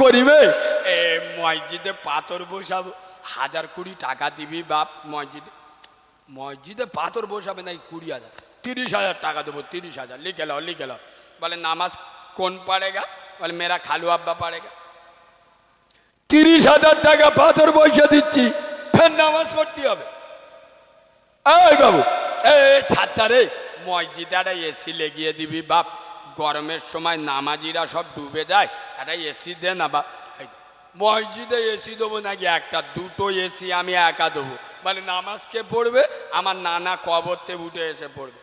করিবে? এ মসজিদে পাথর বসাবো হাজার কুড়ি টাকা দিবি বাপ মসজিদে। মসজিদে পাথর বসাবে নাই কুড়ি হাজার? তিরিশ হাজার টাকা দেবো তিরিশ হাজার। লিখে লাও লিখে লাও। বলে নামাজ কোন পাড়েগা? বলে মেরা খালু আব্বা পাড়েগা। তিরিশ হাজার টাকা পাথর বসে দিচ্ছি। ফের নামাজ পড়তে হবে। এই বাবু এই ছাত্রা রে মসজিদে একটা এসি লেগিয়ে দিবি বাপ। গরমের সময় নামাজিরা সব ডুবে যায়। একটা এসি দে না বা মসজিদে এসি দেবো নাকি? একটা, দুটো এসি আমি একা দেবো। মানে নামাজ কে পড়বে? আমার নানা কবরতে উঠে এসে পড়বে।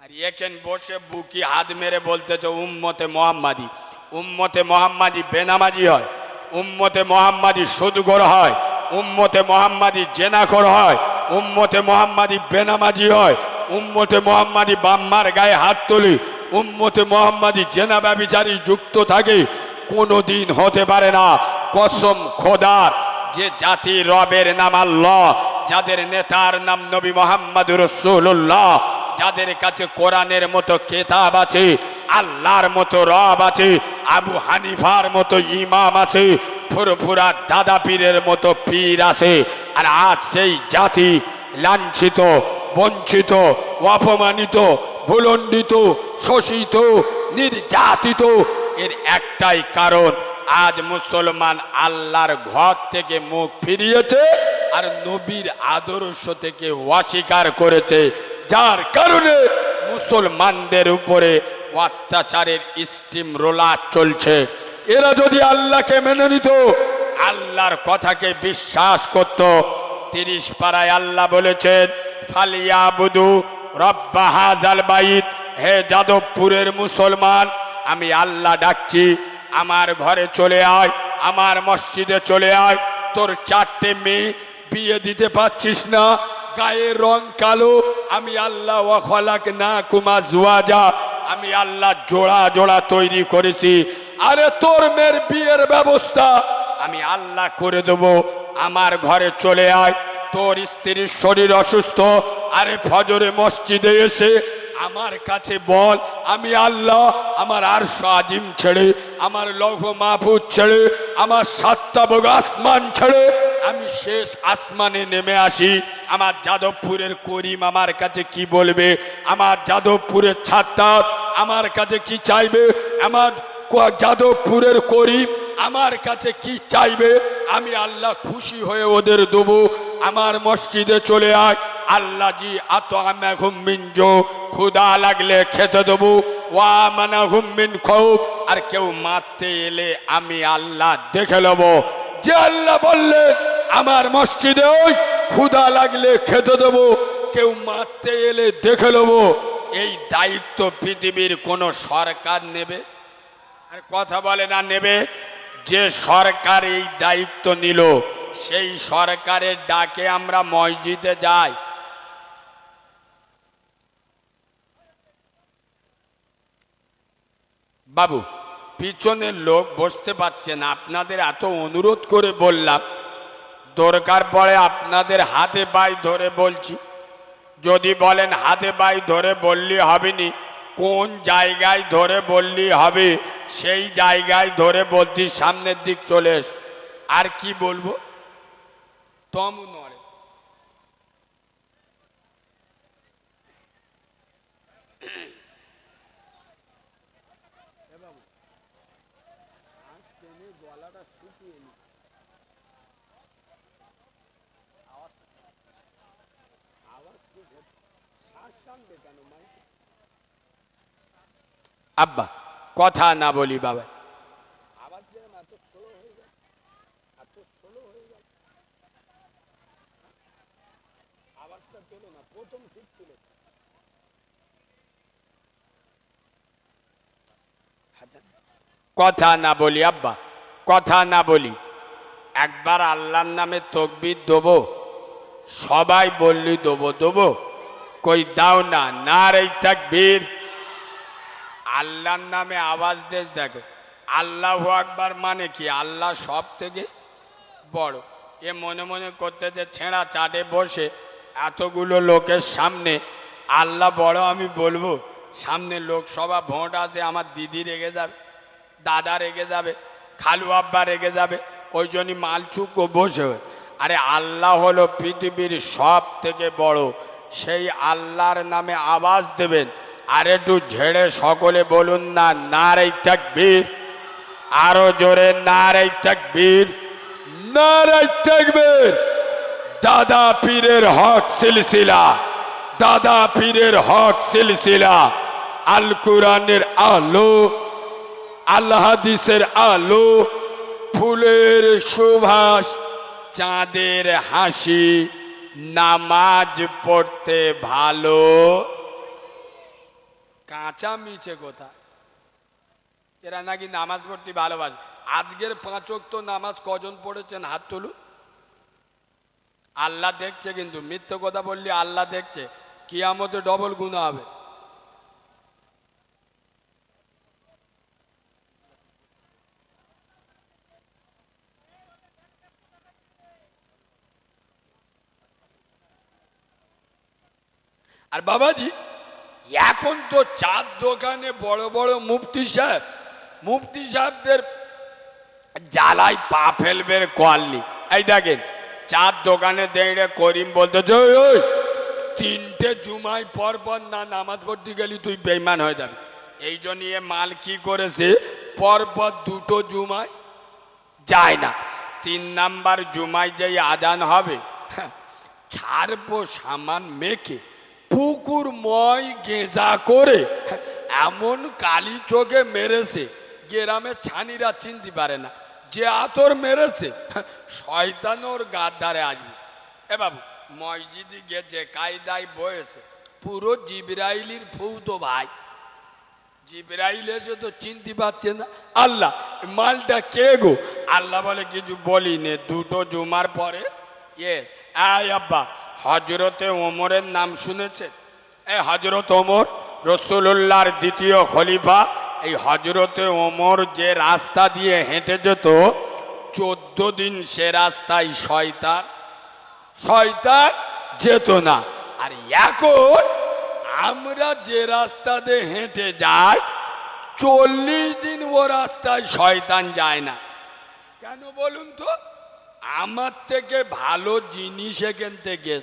আর এখান বসে বুকি হাত মেরে বলতেছে, উম্মতে মোহাম্মাদি উম্মতে মোহাম্মাদি বেনামাজি হয়, উম্মতে মোহাম্মাদি সুদগর হয়, উম্মতে মোহাম্মাদি জেনাখর হয়, উম্মতে মোহাম্মাদি বেনামাজি হয়, উম্মতে মোহাম্মাদি বাম্মার গায়ে হাত তুলি উম্মতে মোহাম্মাদি জেনা ব্যবিচারী যুক্ত থাকে কোনো দিন হতে পারে না। কসম খোদার, যে জাতি রবের নাম আল্লাহ, যাদের নেতার নাম নবী মোহাম্মদ রসুল্লাহ যাদের কাছে কোরআনের মতো কেতাব আছে, আল্লাহর মতো রব আছে, আবু হানিফার মতো ইমাম আছে, ফুরফুরা দাদা পীরের মতো পীর আছে, আর আজ সেই জাতি লাঞ্ছিত, বঞ্চিত, অপমানিত ভুলণ্ডিত, শোষিত, নির্যাতিত এর একটাই কারণ, আজ মুসলমান আল্লাহর ঘর থেকে মুখ ফিরিয়েছে আর নবীর আদর্শ থেকে অস্বীকার করেছে। যার কারণে মুসলমানদের উপরে অত্যাচারের স্টিম রোলার চলছে। এরা যদি আল্লাহকে মেনে নিত, আল্লাহর কথাকে বিশ্বাস করত। তিরিশ পাড়ায় আল্লাহ বলেছেন ফালিয়া বুধু রব্বা হাজাল বাইত, হে যাদবপুরের মুসলমান, আমি আল্লাহ ডাকছি, আমার ঘরে চলে আয়, আমার মসজিদে চলে আয়, তোর চারটে মেয়ে বিয়ে দিতে পারছিস না গায়ের রং কালো, আমি আল্লাহ ওয়াখলাক না কুমা জুয়াজা আমি আল্লাহ জোড়া জোড়া তৈরি করেছি, আরে তোর মেয়ের বিয়ের ব্যবস্থা, আমি আল্লাহ করে দেবো, আমার ঘরে চলে আয় তোর স্ত্রীর শরীর অসুস্থ। আরে ফজরে মসজিদে এসে আমার কাছে বল, আমি আল্লাহ আমার আর আজিম ছেড়ে, আমার লৌহ মাহফুজ ছেড়ে, আমার সাতটা বগ আসমান ছেড়ে, আমি শেষ আসমানে নেমে আসি। আমার যাদবপুরের করিম আমার কাছে কি বলবে? আমার যাদবপুরের ছাত্র আমার কাছে কি চাইবে? আমার যাদবপুরের করিম আমার কাছে কি চাইবে? আমি আল্লাহ খুশি হয়ে ওদের দেবো। আমার মসজিদে চলে আয়। আল্লাহ জি আত হুম্মিনজো ক্ষুদা লাগলে খেতে দেবো। ওয়া মানা হুম্মিন খৌফ। আর কেউ মারতে এলে আমি আল্লাহ দেখে নেব। যে আল্লাহ বললেন আমার মসজিদে ওই ক্ষুদা লাগলে খেতে দেবো। কেউ মারতে এলে দেখে নেব। এই দায়িত্ব পৃথিবীর কোনো সরকার নেবে? আর কথা বলে না, নেবে? যে সরকার এই দায়িত্ব নিল, সেই সরকারের ডাকে আমরা মসজিদে যাই। বাবু পিছনের লোক বসতে পারছে না, আপনাদের এত অনুরোধ করে বললাম। দরকার পড়ে আপনাদের হাতে পায়ে ধরে বলছি। যদি বলেন হাতে পায়ে ধরে বললি হবেনি কোন জায়গায় ধরে বললি হবে সেই জায়গায় ধরে বলতি সামনের দিক চলে আর কি বলব তমু নড়ে আব্বা, কথা না বলি বাবা। কথা না বলি আব্বা, কথা না বলি। একবার আল্লাহর নামে তকবির দেবো, সবাই বললি দেবো দেবো। কই দাও না না রে তাকবীর। আল্লাহর নামে আওয়াজ দেশ দেখো। আল্লাহ আকবার মানে কি? আল্লাহ সব থেকে বড়। এ মনে মনে করতে যে ছেঁড়া চাটে বসে এতগুলো লোকের সামনে আল্লাহ বড় আমি বলব, সামনে লোকসভা ভোট আছে, আমার দিদি রেগে যাবে, দাদা রেগে যাবে, খালু আব্বা রেগে যাবে, ওই জন্যই মালচুক বসে আরে আল্লাহ হলো পৃথিবীর সব থেকে বড়। সেই আল্লাহর নামে আওয়াজ দেবেন আর একটু ঝেড়ে সকলে বলুন না নারাই তাকবীর। আরও জোরে নারাই তাকবীর। নারাই তাকবীর। দাদা পীরের হক সিলসিলা দাদা পীরের হক সিলসিলা। আল কোরআনের আলো আল্লাহ হাদিসের আলো ফুলের সুভাষ চাঁদের হাসি নামাজ পড়তে ভালো। কাঁচা মিছে কথা এরা নাকি নামাজ পড়তে ভালোবাসে। আজকের পাঁচক তো নামাজ কজন পড়েছেন? হাত তুলুন। আল্লাহ দেখছে কিন্তু, মিথ্য কথা বললি আল্লাহ দেখছে, কিয়ামতে ডবল গুণা হবে। আর বাবাজি এখন তো চার দোকানে বড় বড় মুফতি সাহেব মুফতি সাহেবদের জ্বালাই পা ফেলবের কোয়ালি। এই দেখেন চার দোকানে দেড়ে করিম বলতেছে ওই তিনটে জুমাই পর পর না নামাজ পড়তে গেলি তুই বেইমান হয়ে যাবি। এই জন্য মাল কি করেছে? পর পর দুটো জুমায় যায় না। তিন নাম্বার জুমায় যেই আদান হবে হ্যাঁ, ছাড়বো সামান মেখে। পুকুর ময় গেঁজা করে এমন কালি চোখে মেরেছে, গ্রামে ছানিরা চিনতে পারে না। যে আতর মেরেছে, শয়তান ওর গার ধারে আসবে। এ বাবু, মসজিদে যে কায়দায় বয়েছে, পুরো জিবরাইলির ফৌতো ভাই। জিবরাইল এসে তো চিনতে পারছে না। আল্লাহ, মালটা কে গো? আল্লাহ বলে কিছু বলি নে দুটো জুমার পরে। ইয়েস আয় আব্বা হজরতে ওমরের নাম শুনেছে এই হজরত ওমর রসুল্লাহর দ্বিতীয় খলিফা। এই হজরতে ওমর যে রাস্তা দিয়ে হেঁটে যেত, চোদ্দ দিন সে রাস্তায় শয়তান শয়তান যেত না। আর এখন আমরা যে রাস্তা দিয়ে হেঁটে যাই, চল্লিশ দিন ও রাস্তায় শয়তান যায় না। কেন বলুন তো? আমার থেকে ভালো জিনিস এখান থেকে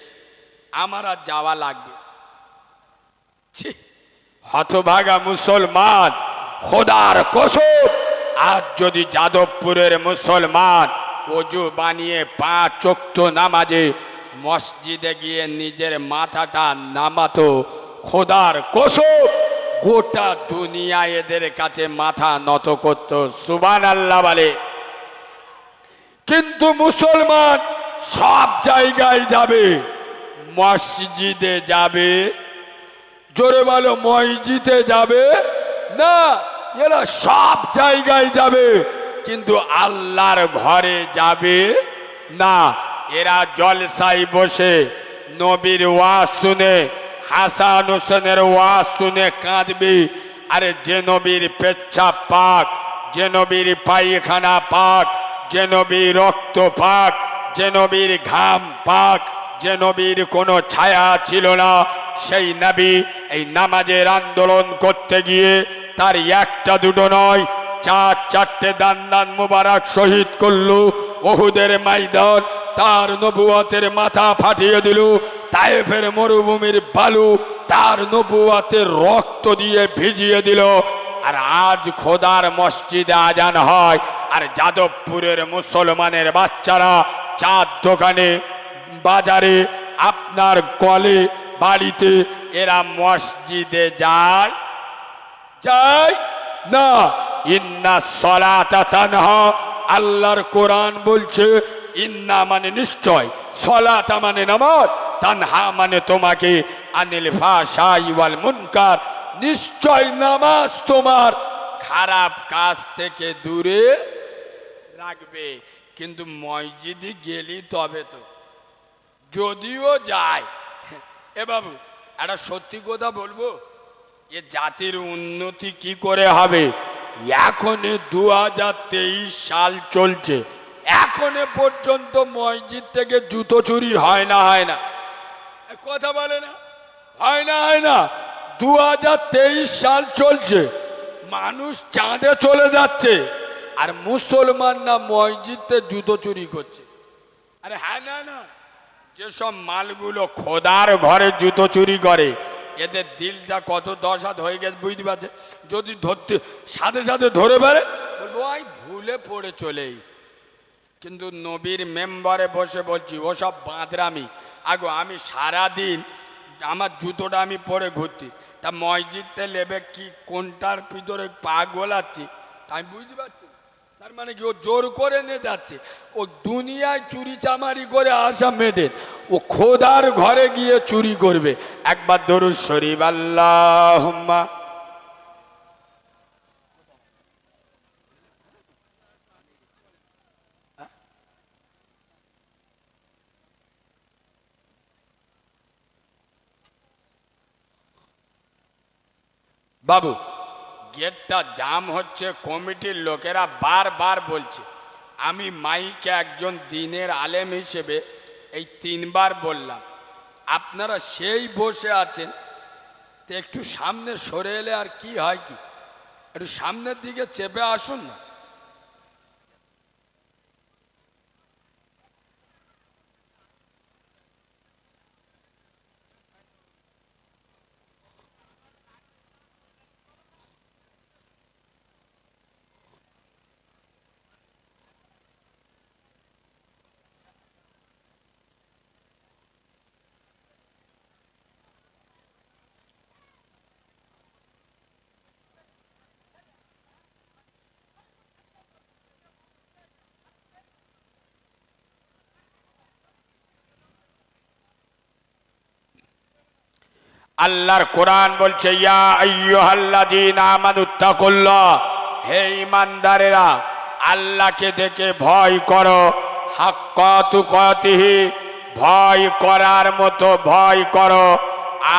আমার আর যাওয়া লাগবে। হতভাগা মুসলমান, খোদার কসম, আজ যদি যাদবপুরের মুসলমান অজু বানিয়ে পা চোক্ত নামাজে মসজিদে গিয়ে নিজের মাথাটা নামাতো, খোদার কসম, গোটা দুনিয়া এদের কাছে মাথা নত করত সুবান আল্লাহ বলে। কিন্তু মুসলমান সব জায়গায় যাবে, মসজিদে যাবে, জোরে বলো মসজিদে যাবে? না, এরা সব জায়গায় যাবে, কিন্তু আল্লাহর ঘরে যাবে না। এরা জলসাই বসে নবীর ওয়াজ শুনে, হাসান হোসেনের ওয়াজ শুনে কাঁদবি। আরে যে নবীর পেচ্ছাপ পাক, যে নবীর পায়খানা পাক যে নবীর রক্ত পাক যে নবীর ঘাম পাক যে নবীর কোনো ছায়া ছিল না, সেই নবী এই নামাজের আন্দোলন করতে গিয়ে তার একটা দুটো নয়, চার, চারটে দান দান মুবারক শহীদ করল, ওহুদের ময়দান, তার নবুয়াতের মাথা ফাটিয়ে দিল, তায়েফের মরুভূমির বালু তার নবুয়াতের রক্ত দিয়ে ভিজিয়ে দিল, আর আজ খোদার মসজিদে আজান হয় আর যাদবপুরের মুসলমানের বাচ্চারা চার দোকানে, বাজারে, আপনার কলে বাড়িতে, এরা মসজিদে যায়? যায়? না। ইন্না সলাতা তানহা, আল্লাহর কোরআন বলছে, ইন্না মানে নিশ্চয়। সলাতা মানে নামাজ, তানহা মানে তোমাকে আনিল ফাশাই ওয়াল মুনকার। নিশ্চয় নামাজ তোমার। খারাপ কাজ থেকে দূরে রাখবে কিন্তু মসজিদে গেলি তবে তো। যদিও যায়। এ বাবু, একটা সত্যি কথা বলব? যে জাতির উন্নতি কি করে হবে? এখনে দু সাল চলছে। এখনে পর্যন্ত মসজিদ থেকে জুতো চুরি হয় না হয় না। কথা বলে না? হয় না হয় না। দু হাজার তেইশ সাল চলছে। মানুষ চাঁদে চলে যাচ্ছে। আর মুসলমান না মসজিদে জুতো চুরি করছে। আরে হ্যাঁ না না। যেসব মালগুলো খোদার ঘরে জুতো চুরি করে, এদের দিলটা কত দশ হাত হয়ে গেছে বুঝতে পারছে? যদি ধরতে, সাথে সাথে ধরে বেড়ে বলব আই ভুলে পড়ে চলে কিন্তু নবীর মেম্বারে বসে বলছি, ওসব বাঁদরামি। আগো, আমি সারা দিন আমার জুতোটা আমি পরে ঘুরতি তা মসজিদতে লেবে কি, কোনটার ভিতরে পা গোলাচ্ছি তা আমি বুঝতে পারছি। তার মানে কি ও জোর করে নিয়ে যাচ্ছে। ও দুনিয়ায় চুরি চামারি করে আসা মেডেন ও খোদার ঘরে গিয়ে চুরি করবে। একবার ধরুন শরীফ আল্লাহ বাবু গেটটা জাম হচ্ছে, কমিটির লোকেরা বারবার বলছে। আমি মাইকে একজন দিনের আলেম হিসেবে এই তিনবার বললাম, আপনারা সেই বসে আছেন, তো একটু সামনে সরে এলে আর কি হয় কি? একটু সামনের দিকে চেপে আসুন না। আল্লাহর কোরআন বলছে, ইয়া হে ঈমানদারেরা, আল্লাহকে দেখে ভয় করো। হাক্কা তুকাতিহি, ভয় করার মতো ভয় করো।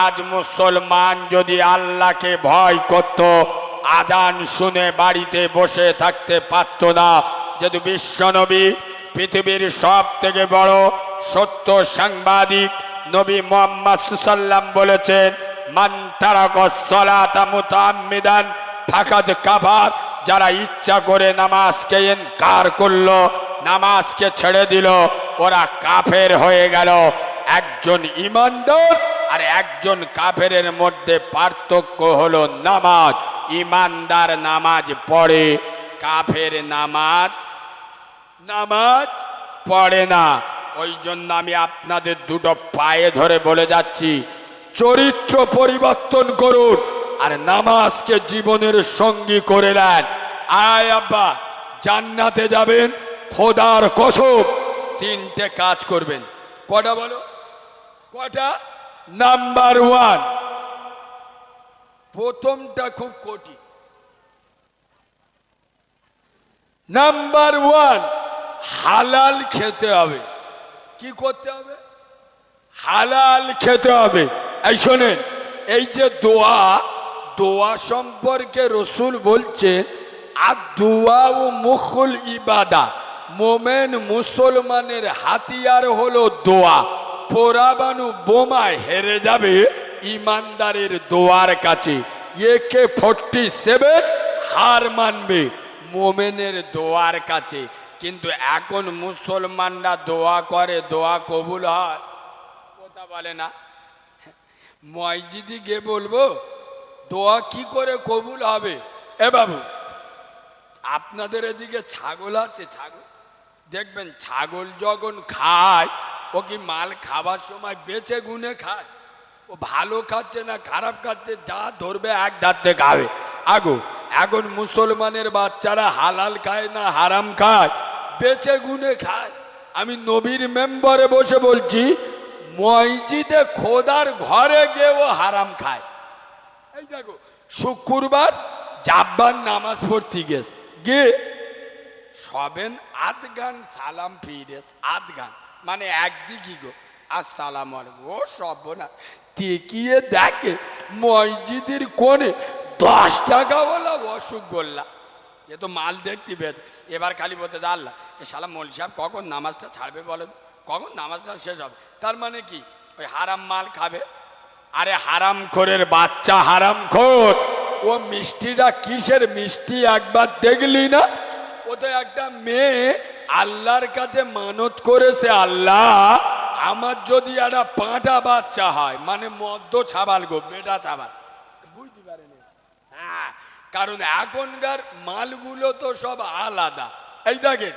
আজ মুসলমান যদি আল্লাহকে ভয় করত, আজান শুনে বাড়িতে বসে থাকতে পারত না। যদি বিশ্বনবী পৃথিবীর সব থেকে বড় সত্য সাংবাদিক নবী মোহাম্মদ সাল্লাম বলেছেন, মান মুতাআম্মিদান ফাকাদ কাফার, যারা ইচ্ছা করে নামাজকে ইনকার করল, নামাজকে ছেড়ে দিল, ওরা কাফের হয়ে গেল। একজন ইমানদার আর একজন কাফেরের মধ্যে পার্থক্য হলো নামাজ। ইমানদার নামাজ পড়ে, কাফের নামাজ নামাজ পড়ে না। ওই জন্য আমি আপনাদের দুটো পায়ে ধরে বলে যাচ্ছি, চরিত্র পরিবর্তন করুন আর নামাজকে জীবনের সঙ্গী করে নেন। আয় আব্বা, জান্নাতে যাবেন, খোদার কসম। তিনটে কাজ করবেন। কটা বলো? কটা? নাম্বার ওয়ান, প্রথমটা খুব কঠিন। নাম্বার ওয়ান, হালাল খেতে হবে। কি করতে হবে? হালাল খেতে হবে। এই শোনেন, এই যে দোয়া দোয়া সম্পর্কে রসুল বলছে আর দোয়া ও মুখুল ইবাদা। মোমেন মুসলমানের হাতিয়ার হলো দোয়া। পোড়াবানু বোমায় হেরে যাবে ইমানদারের দোয়ার কাছে। একে ফোরটি সেভেন হার মানবে মোমেনের দোয়ার কাছে। কিন্তু এখন মুসলমানরা দোয়া করে, দোয়া কবুল হয়। কথা বলে না। মসজিদি গিয়ে বলব, দোয়া কি করে কবুল হবে? এ বাবু, আপনাদের এদিকে ছাগল আছে, ছাগল। দেখবেন ছাগল যখন খায়, ও কি মাল খাবার সময় বেছে গুনে খায়? ও ভালো খাচ্ছে না খারাপ খাচ্ছে, যা ধরবে এক ধারতে খাবে। আগো, এখন মুসলমানের বাচ্চারা হালাল খায় না হারাম খায়? বেছে গুনে খায়। আমি নবীর মেম্বারে বসে বলছি, মসজিদে খোদার ঘরে গিয়ে ও হারাম খায়। এই দেখো, শুক্রবার জাব্বার নামাজ পড়তে গেছে। গিয়ে সবেন আধ গান সালাম ফিরেস আধ গান মানে একদিকই গো, আসসালাম আলাইকুম। ও সব না তেকিয়ে দেখে মসজিদের কোণে দশ টাকা বলা অসুখ গোল্লা এ তো মাল দেখতে পেত এবার খালি বলতে আল্লাহ, এ সালাম মৌল সাহেব কখন নামাজটা ছাড়বে বলে কখন নামাজটা শেষ হবে? তার মানে কি? ওই হারাম মাল খাবে? আরে হারাম খোরের বাচ্চা হারাম খোর। ও মিষ্টিটা কিসের মিষ্টি একবার দেখলি না? ওদের একটা মেয়ে, আল্লাহর কাছে মানত করেছে আল্লাহ। আমার যদি একটা পাঁটা বাচ্চা হয় মানে মদ্য ছাবাল গো, বেটা ছাবাল। কারণ এখনকার মালগুলো তো সব আলাদা। এই দেখেন